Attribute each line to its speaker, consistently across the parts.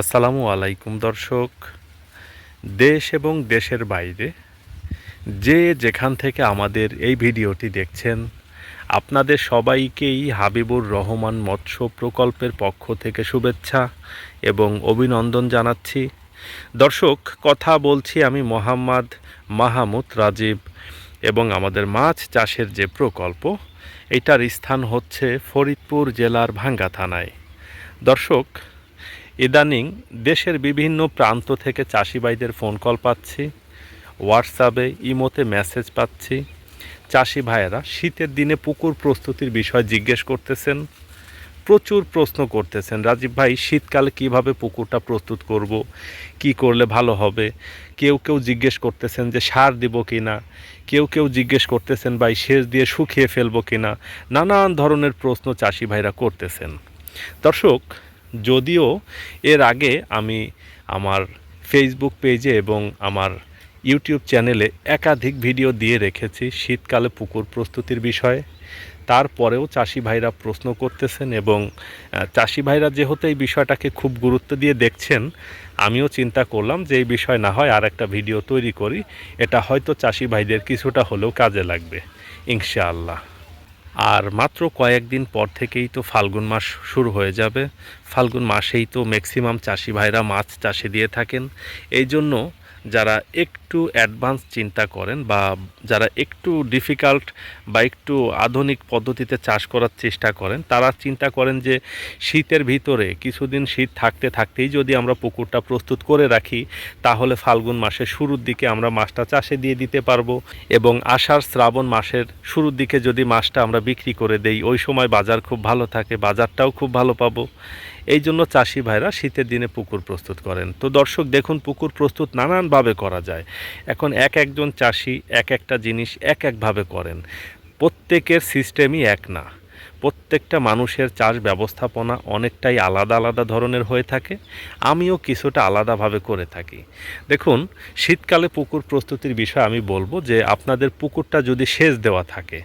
Speaker 1: আসসালামু আলাইকুম দর্শক। দেশ এবং দেশের বাইরে যে যেখান থেকে আমাদের এই ভিডিওটি দেখছেন, আপনাদের সবাইকেই হাবিবুর রহমান মৎস্য প্রকল্পের পক্ষ থেকে শুভেচ্ছা এবং অভিনন্দন জানাচ্ছি। দর্শক, কথা বলছি আমি মোহাম্মদ মাহমুদ রাজীব এবং আমাদের মাছ চাষের যে প্রকল্প, এটার স্থান হচ্ছে ফরিদপুর জেলার ভাঙ্গা থানায়। দর্শক ইদানিং দেশের বিভিন্ন প্রান্ত থেকে চাষি ভাইদের ফোন কল পাচ্ছি হোয়াটসঅ্যাপে ইমোতে মেসেজ পাচ্ছি। চাষি ভাইয়েরা শীতের দিনে পুকুর প্রস্তুতির বিষয় জিজ্ঞেস করতেছেন, প্রচুর প্রশ্ন করতেছেন, রাজীব ভাই, শীতকালে কীভাবে পুকুরটা প্রস্তুত করব, কি করলে ভালো হবে? কেউ কেউ জিজ্ঞেস করতেছেন যে সার দিব কি না কেউ কেউ জিজ্ঞেস করতেছেন ভাই, সেচ দিয়ে শুকিয়ে ফেলব কি না নানান ধরনের প্রশ্ন চাষি ভাইরা করতেছেন। দর্শক যদিও এর আগে আমি আমার ফেসবুক পেজে এবং আমার ইউটিউব চ্যানেলে একাধিক ভিডিও দিয়ে রেখেছি শীতকালে পুকুর প্রস্তুতির বিষয়ে। তারপরেও চাষি ভাইরা প্রশ্ন করতেছেন এবং চাষি ভাইরা যেহেতু এই বিষয়টাকে খুব গুরুত্ব দিয়ে দেখছেন, আমিও চিন্তা করলাম যে এই বিষয় না হয় আর একটা ভিডিও তৈরি করি। এটা হয়তো চাষি ভাইদের কিছুটা হলেও কাজে লাগবে। ইনশাআল্লাহ। আর মাত্র কয়েকদিন পর থেকেই তো ফাল্গুন মাস শুরু হয়ে যাবে। ফাল্গুন মাসেই তো ম্যাক্সিমাম চাষি ভাইরা মাছ চাষে দিয়ে থাকেন। এই জন্য যারা একটু অ্যাডভান্স চিন্তা করেন বা যারা একটু ডিফিকাল্ট বা একটু আধুনিক পদ্ধতিতে চাষ করার চেষ্টা করেন, তারা চিন্তা করেন যে শীতের ভিতরে কিছুদিন শীত থাকতে থাকতেই যদি আমরা পুকুরটা প্রস্তুত করে রাখি, তাহলে ফাল্গুন মাসের শুরুর দিকে আমরা মাছটা চাষে দিয়ে দিতে পারব এবং আষাঢ় শ্রাবণ মাসের শুরুর দিকে যদি মাছটা আমরা বিক্রি করে দেই, ওই সময় বাজার খুব ভালো থাকে, বাজারটাও খুব ভালো পাবো। এই জন্য চাষি ভাইরা শীতের দিনে পুকুর প্রস্তুত করেন। তো দর্শক, দেখুন পুকুর প্রস্তুত নানানভাবে করা যায়। এখন এক একজন চাষি এক একটা জিনিস এক একভাবে করেন। প্রত্যেকের সিস্টেমই এক না। প্রত্যেকটা মানুষের চাষ ব্যবস্থাপনা অনেকটাই আলাদা আলাদা ধরনের হয়ে থাকে। আমিও কিছুটা আলাদাভাবে করে থাকি। দেখুন, শীতকালে পুকুর প্রস্তুতির বিষয়ে আমি বলব যে, আপনাদের পুকুরটা যদি সেচ দেওয়া থাকে,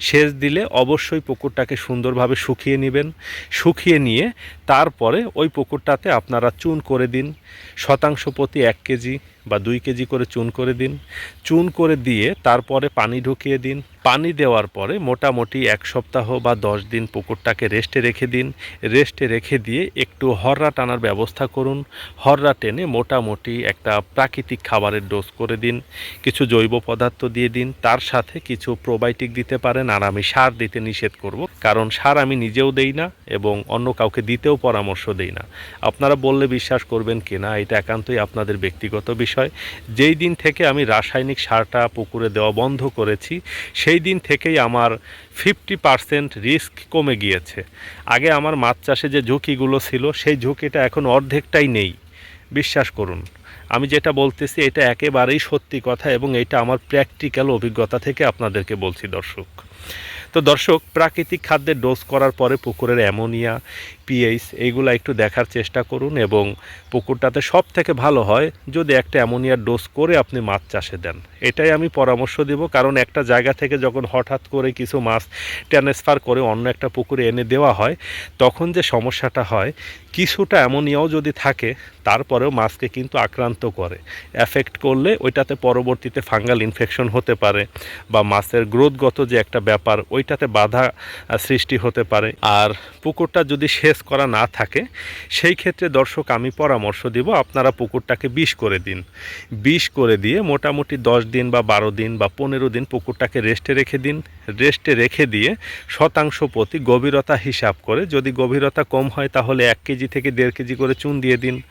Speaker 1: সেচ দিলে অবশ্যই পুকুরটাকে সুন্দরভাবে শুকিয়ে নেবেন। শুকিয়ে নিয়ে তারপরে ওই পুকুরটাতে আপনারা চুন করে দিন। শতাংশ প্রতি এক কেজি বা দুই কেজি করে চুন করে দিন। চুন করে দিয়ে তারপরে পানি ঢুকিয়ে দিন। পানি দেওয়ার পরে মোটামুটি এক সপ্তাহ বা দশ দিন পুকুরটাকে রেস্টে রেখে দিন। রেস্টে রেখে দিয়ে একটু হররা টানার ব্যবস্থা করুন। হররা টেনে মোটামুটি একটা প্রাকৃতিক খাবারের ডোজ করে দিন। কিছু জৈব পদার্থ দিয়ে দিন। তার সাথে কিছু প্রোবায়োটিক দিতে পারেন। আর আমি সার দিতে নিষেধ করব। কারণ সার আমি নিজেও দেই না এবং অন্য কাউকে দিতেও পরামর্শ দেই না। আপনারা বললে বিশ্বাস করবেন কি না, এটা একান্তই আপনাদের ব্যক্তিগত বিষয়। যেই দিন থেকে আমি রাসায়নিক সারটা পুকুরে দেওয়া বন্ধ করেছি, সেই দিন থেকেই আমার ফিফটি পার্সেন্ট রিস্ক কমে গিয়েছে। আগে আমার মাছ চাষে যে ঝুঁকিগুলো ছিল, সেই ঝুঁকিটা এখন অর্ধেকটাই নেই। বিশ্বাস করুন। আমি যেটা বলতেছি, এটা একেবারেই সত্যি কথা এবং এটা আমার প্র্যাকটিক্যাল অভিজ্ঞতা থেকে আপনাদেরকে বলছি, দর্শক। তো দর্শক, প্রাকৃতিক খাদ্যের ডোজ করার পরে পুকুরের অ্যামোনিয়া পিএইচ, এইগুলো একটু দেখার চেষ্টা করুন এবং পুকুরটাতে সব থেকে ভালো হয় যদি একটা অ্যামোনিয়ার ডোজ করে আপনি মাছ চাষে দেন। এটাই আমি পরামর্শ দেব, কারণ একটা জায়গা থেকে যখন হঠাৎ করে কিছু মাছ ট্রান্সফার করে অন্য একটা পুকুরে এনে দেওয়া হয়, তখন যে সমস্যাটা হয়, কিছুটা অ্যামোনিয়াও যদি থাকে, তারপরেও মাছকে কিন্তু আক্রান্ত করে। এফেক্ট করলে ওইটাতে পরবর্তীতে ফাঙ্গাল ইনফেকশন হতে পারে বা মাছের গ্রোথগত যে একটা ব্যাপার, ওইটাতে বাধা সৃষ্টি হতে পারে। আর পুকুরটা যদি সেচ করা না থাকে, সেই ক্ষেত্রে দর্শক আমি পরামর্শ দিব, আপনারা পুকুরটাকে বিষ করে দিন। বিষ করে দিয়ে মোটামুটি দশ দিন বা বারো দিন বা পনেরো দিন পুকুরটাকে রেস্টে রেখে দিন। রেস্টে রেখে দিয়ে শতাংশ প্রতি গভীরতা হিসাব করে, যদি গভীরতা কম হয় তাহলে এক কেজি থেকে দেড় কেজি করে চুন দিয়ে দিন।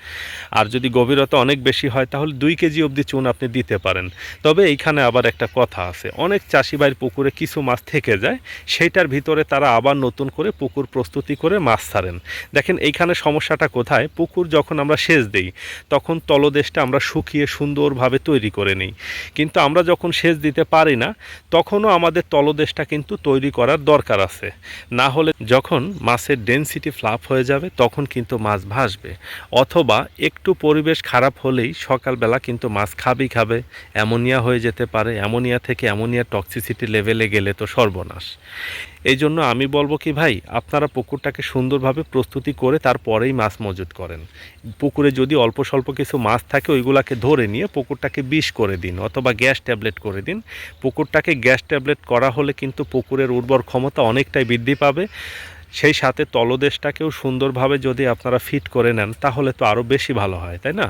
Speaker 1: আর যদি গভীরতা অনেক বেশি হয় তাহলে দুই কেজি অবধি চুন আপনি দিতে পারেন। তবে এইখানে আবার একটা কথা আছে, অনেক চাষি ভাইয়ের পুকুরে কিছু মাছ থেকে যায়, সেইটার ভিতরে তারা আবার নতুন করে পুকুর প্রস্তুতি করে মাছ ছাড়েন। দেখেন এইখানে সমস্যাটা কোথায়? পুকুর যখন আমরা সেচ দিই, তখন তলদেশটা আমরা শুকিয়ে সুন্দরভাবে তৈরি করে নিই। কিন্তু আমরা যখন সেচ দিতে পারি না, তখনও আমাদের তলদেশটা কিন্তু তৈরি করার দরকার আছে। না হলে যখন মাছের ডেনসিটি ফ্লাপ হয়ে যাবে, তখন কিন্তু মাছ ভাসবে। অথবা একটু পরিবেশ খারাপ হলেই সকালবেলা কিন্তু মাছ খাবেই খাবে। অ্যামোনিয়া হয়ে যেতে পারে। অ্যামোনিয়া থেকে অ্যামোনিয়া টক্সিসিটি লেভেলে গেলে তো সর্বনাশ। এই জন্য আমি বলব কি, ভাই, আপনারা পুকুরটাকে সুন্দরভাবে প্রস্তুতি করে তারপরেই মাছ মজুত করেন। পুকুরে যদি অল্প স্বল্প কিছু মাছ থাকে, ওইগুলাকে ধরে নিয়ে পুকুরটাকে বিষ করে দিন অথবা গ্যাস ট্যাবলেট করে দিন। পুকুরটাকে গ্যাস ট্যাবলেট করা হলে কিন্তু পুকুরের উর্বর ক্ষমতা অনেকটাই বৃদ্ধি পাবে। সেই সাথে তলদেশটাকেও সুন্দরভাবে যদি আপনারা ফিট করে নেন, তাহলে তো আরও বেশি ভালো হয়, তাই না?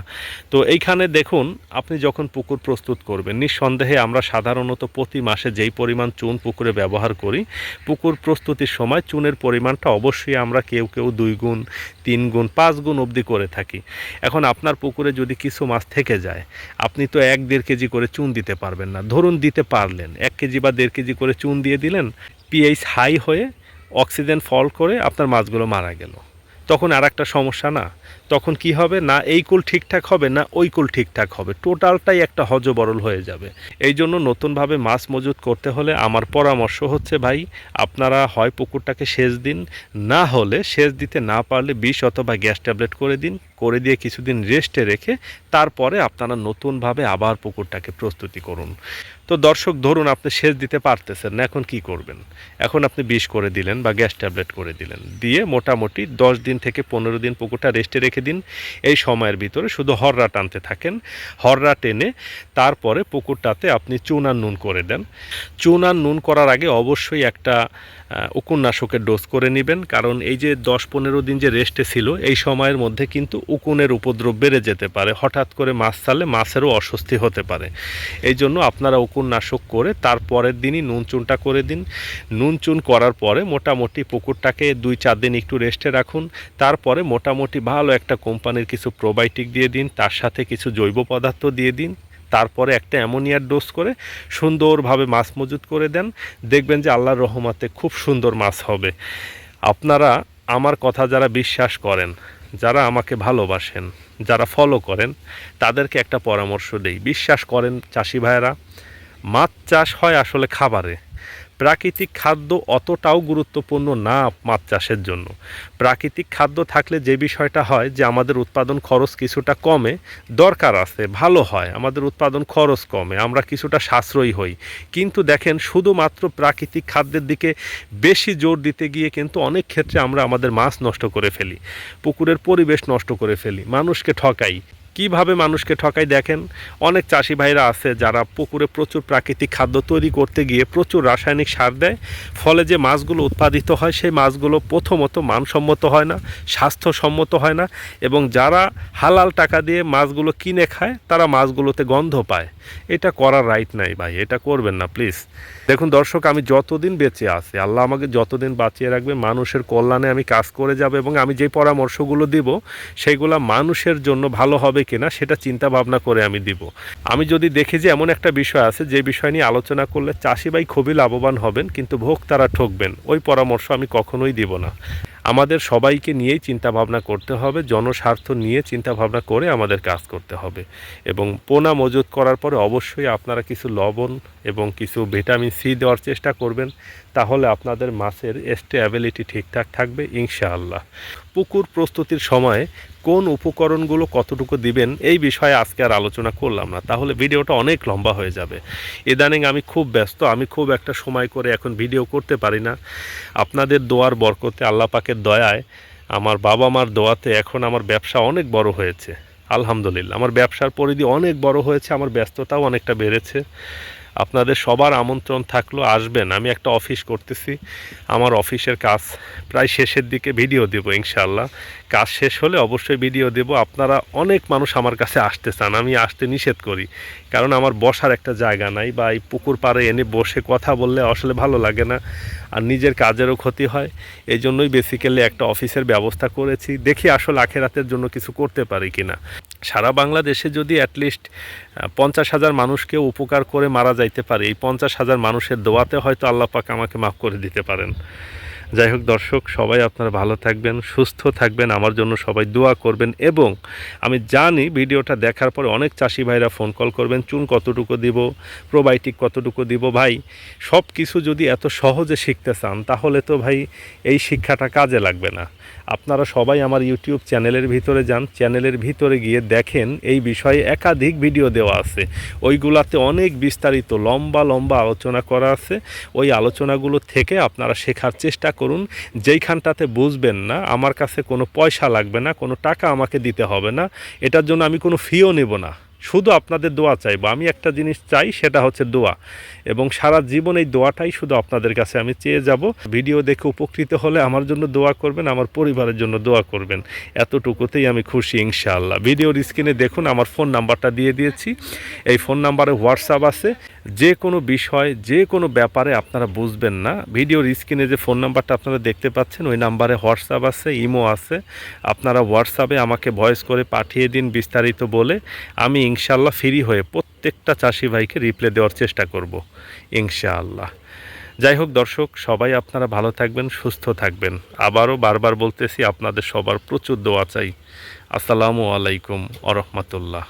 Speaker 1: তো এইখানে দেখুন, আপনি যখন পুকুর প্রস্তুত করবেন, নিঃসন্দেহে আমরা সাধারণত প্রতি মাসে যেই পরিমাণ চুন পুকুরে ব্যবহার করি, পুকুর প্রস্তুতির সময় চুনের পরিমাণটা অবশ্যই আমরা কেউ কেউ দুই গুণ, তিন গুণ, পাঁচ গুণ অবধি করে থাকি। এখন আপনার পুকুরে যদি কিছু মাছ থেকে যায়, আপনি তো এক দেড় কেজি করে চুন দিতে পারবেন না। ধরুন দিতে পারলেন, এক কেজি বা দেড় কেজি করে চুন দিয়ে দিলেন পিএইচ হাই হয়ে অক্সিজেন ফল করে আপনার মাছগুলো মারা গেল। তখন আর একটা সমস্যা না। তখন কি হবে? না, এই কুল ঠিকঠাক হবে, না, ওই কুল ঠিকঠাক হবে। টোটালটাই একটা হজবরল হয়ে যাবে। এই জন্য নতুনভাবে মাছ মজুত করতে হলে আমার পরামর্শ হচ্ছে, ভাই, আপনারা হয় পুকুরটাকে সেচ দিন। না হলে সেচ দিতে না পারলে বিষ অথবা গ্যাস ট্যাবলেট করে দিন। করে দিয়ে কিছুদিন রেস্টে রেখে তারপরে আপনারা নতুনভাবে আবার পুকুরটাকে প্রস্তুতি করুন। তো দর্শক, ধরুন আপনি সেচ দিতে পারতেছেন না, এখন কি করবেন? এখন আপনি বিষ করে দিলেন বা গ্যাস ট্যাবলেট করে দিলেন। দিয়ে মোটামুটি দশ দিন থেকে পনেরো দিন পুকুরটা রেস্টে রেখে দিন। এই সময়ের ভিতরে শুধু হররা টানতে থাকেন। হররা টেনে তারপরে পুকুরটাতে আপনি চুন আর নুন করে দেন। চুন আর নুন করার আগে অবশ্যই একটা উকুননাশকের ডোজ করে নেবেন। কারণ এই যে দশ পনেরো দিন যে রেস্টে ছিল, এই সময়ের মধ্যে কিন্তু উকুনের উপদ্রব বেড়ে যেতে পারে। হঠাৎ করে মাছ ছাড়লে মাছেরও অস্বস্তি হতে পারে। এই জন্য আপনারা উকুননাশক করে তারপরের দিনই নুন চুনটা করে দিন। নুন চুন করার পরে মোটামুটি পুকুরটাকে দুই চার দিন একটু রেস্টে রাখুন। তারপরে মোটামুটি ভালো একটা কোম্পানির কিছু প্রোবায়োটিক দিয়ে দিন। তার সাথে কিছু জৈব পদার্থ দিয়ে দিন। তারপরে একটা অ্যামোনিয়ার ডোজ করে সুন্দরভাবে মাছ মজুত করে দেন। দেখবেন যে আল্লাহর রহমাতে খুব সুন্দর মাছ হবে। আপনারা আমার কথা যারা বিশ্বাস করেন, যারা আমাকে ভালোবাসেন, যারা ফলো করেন, তাদেরকে একটা পরামর্শ দেই। বিশ্বাস করেন চাষি ভাইয়েরা, মাছ চাষ হয় আসলে খাবারে। প্রাকৃতিক খাদ্য অতটাও গুরুত্বপূর্ণ না মাছ চাষের জন্য। প্রাকৃতিক খাদ্য থাকলে যে বিষয়টা হয় যে আমাদের উৎপাদন খরচ কিছুটা কমে, দরকার আছে, ভালো হয়, আমাদের উৎপাদন খরচ কমে, আমরা কিছুটা সাশ্রয়ী হই। কিন্তু দেখেন, শুধুমাত্র প্রাকৃতিক খাদ্যের দিকে বেশি জোর দিতে গিয়ে কিন্তু অনেক ক্ষেত্রে আমরা আমাদের মাছ নষ্ট করে ফেলি, পুকুরের পরিবেশ নষ্ট করে ফেলি, মানুষকে ঠকাই। কীভাবে মানুষকে ঠকাই দেখেন? অনেক চাষি ভাইরা আছে যারা পুকুরে প্রচুর প্রাকৃতিক খাদ্য তৈরি করতে গিয়ে প্রচুর রাসায়নিক সার দেয়, ফলে যে মাছগুলো উৎপাদিত হয় সেই মাছগুলো প্রথমত মানসম্মত হয় না, স্বাস্থ্যসম্মত হয় না এবং যারা হালাল টাকা দিয়ে মাছগুলো কিনে খায়, তারা মাছগুলোতে গন্ধ পায়। এটা করার রাইট নাই ভাই, এটা করবেন না প্লিজ দেখুন দর্শক, আমি যতদিন বেঁচে আছি, আল্লাহ আমাকে যতদিন বাঁচিয়ে রাখবে, মানুষের কল্যাণে আমি কাজ করে যাব এবং আমি যে পরামর্শগুলো দিব সেইগুলো মানুষের জন্য ভালো হবে কিনা সেটা চিন্তা ভাবনা করে আমি দিব। আমি যদি দেখি যে এমন একটা বিষয় আছে যে বিষয় নিয়ে আলোচনা করলে চাষি ভাই খুবই লাভবান হবেন, কিন্তু ভোক্তারা ঠকবেন, ওই পরামর্শ আমি কখনোই দিব না। আমাদের সবাইকে নিয়েই চিন্তা ভাবনা করতে হবে, জনস্বার্থ নিয়ে চিন্তা ভাবনা করে আমাদের কাজ করতে হবে। এবং পোনা মজুত করার পরে অবশ্যই আপনারা কিছু লবণ এবং কিছু ভিটামিন সি দেওয়ার চেষ্টা করবেন তাহলে আপনাদের মাছের স্টেবিলিটি ঠিকঠাক থাকবে, ইনশাআল্লাহ। পুকুর প্রস্তুতির সময় কোন উপকরণগুলো কতটুকু দিবেন, এই বিষয়ে আজকে আর আলোচনা করলাম না। তাহলে ভিডিওটা অনেক লম্বা হয়ে যাবে। ইদানিং আমি খুব ব্যস্ত, আমি খুব একটা সময় করে এখন ভিডিও করতে পারি না। আপনাদের দোয়ার বরকতে, আল্লাহ পাকের দয়ায় আমার বাবা মার দোয়াতে এখন আমার ব্যবসা অনেক বড় হয়েছে। আলহামদুলিল্লাহ, আমার ব্যবসার পরিধি অনেক বড় হয়েছে, আমার ব্যস্ততাও অনেকটা বেড়েছে। আপনাদের সবার আমন্ত্রণ থাকল, আসবেন। আমি একটা অফিস করতেছি। আমার অফিসের কাজ প্রায় শেষের দিকে ভিডিও দেবো ইনশাল্লাহ কাজ শেষ হলে অবশ্যই ভিডিও দেব। আপনারা অনেক মানুষ আমার কাছে আসতে চান, আমি আসতে নিষেধ করি। কারণ আমার বসার একটা জায়গা নাই বা এই পুকুর পাড়ে এনে বসে কথা বললে আসলে ভালো লাগে না আর নিজের কাজেরও ক্ষতি হয়। এই জন্যই বেসিক্যালি একটা অফিসের ব্যবস্থা করেছি। দেখি আসলে আখেরাতের জন্য কিছু করতে পারি কিনা। সারা বাংলাদেশে যদি অ্যাটলিস্ট পঞ্চাশ হাজার মানুষকে উপকার করে মারা যাইতে পারে, এই পঞ্চাশ হাজার মানুষের দোয়াতে হয়তো আল্লাহ পাক আমাকে মাফ করে দিতে পারেন। যাই হোক দর্শক, সবাই আপনারা ভালো থাকবেন, সুস্থ থাকবেন, আমার জন্য সবাই দোয়া করবেন এবং আমি জানি ভিডিওটা দেখার পরে অনেক চাষি ভাইরা ফোন কল করবেন, চুন কতটুকু দিব প্রোবায়োটিক কতটুকু দিব, ভাই সব কিছু যদি এত সহজে শিখতে চান, তাহলে তো ভাই এই শিক্ষাটা কাজে লাগবে না। আপনারা সবাই আমার ইউটিউব চ্যানেলের ভিতরে যান, চ্যানেলের ভিতরে গিয়ে দেখেন, এই বিষয়ে একাধিক ভিডিও দেওয়া আছে। ওইগুলাতে অনেক বিস্তারিত লম্বা লম্বা আলোচনা করা আছে। ওই আলোচনাগুলো থেকে আপনারা শেখার চেষ্টা করুন। যেইখানটাতে বুঝবেন না, আমার কাছে কোনো পয়সা লাগবে না, কোনো টাকা আমাকে দিতে হবে না, এটার জন্য আমি কোনো ফিও নেব না। শুধু আপনাদের দোয়া চাইব। আমি একটা জিনিস চাই, সেটা হচ্ছে দোয়া। এবং সারা জীবন এই দোয়াটাই শুধু আপনাদের কাছে আমি চেয়ে যাব। ভিডিও দেখে উপকৃত হলে আমার জন্য দোয়া করবেন, আমার পরিবারের জন্য দোয়া করবেন। এতটুকুতেই আমি খুশি, ইনশাআল্লাহ। ভিডিওর স্ক্রিনে দেখুন, আমার ফোন নাম্বারটা দিয়ে দিয়েছি। এই ফোন নাম্বারে হোয়াটসঅ্যাপ আছে। যে কোনো বিষয়, যে কোনো ব্যাপারে আপনারা বুঝবেন না। ভিডিওর স্ক্রিনে যে ফোন নাম্বারটা আপনারা দেখতে পাচ্ছেন, ওই নাম্বারে হোয়াটসঅ্যাপ আছে, ইমো আছে। আপনারা হোয়াটসঅ্যাপে আমাকে ভয়েস করে পাঠিয়ে দিন বিস্তারিত বলে। আমি ইনশাআল্লাহ ফ্রি হয়ে প্রত্যেকটা চাষি ভাইকে রিপ্লে দেওয়ার চেষ্টা করব, ইনশাআল্লাহ। যাই হোক দর্শক, সবাই আপনারা ভালো থাকবেন, সুস্থ থাকবেন। আবারও বারবার বলতেছি, আপনাদের সবার প্রচুর দোয়া চাই। আসসালামু আলাইকুম আ রহমতুল্লাহ।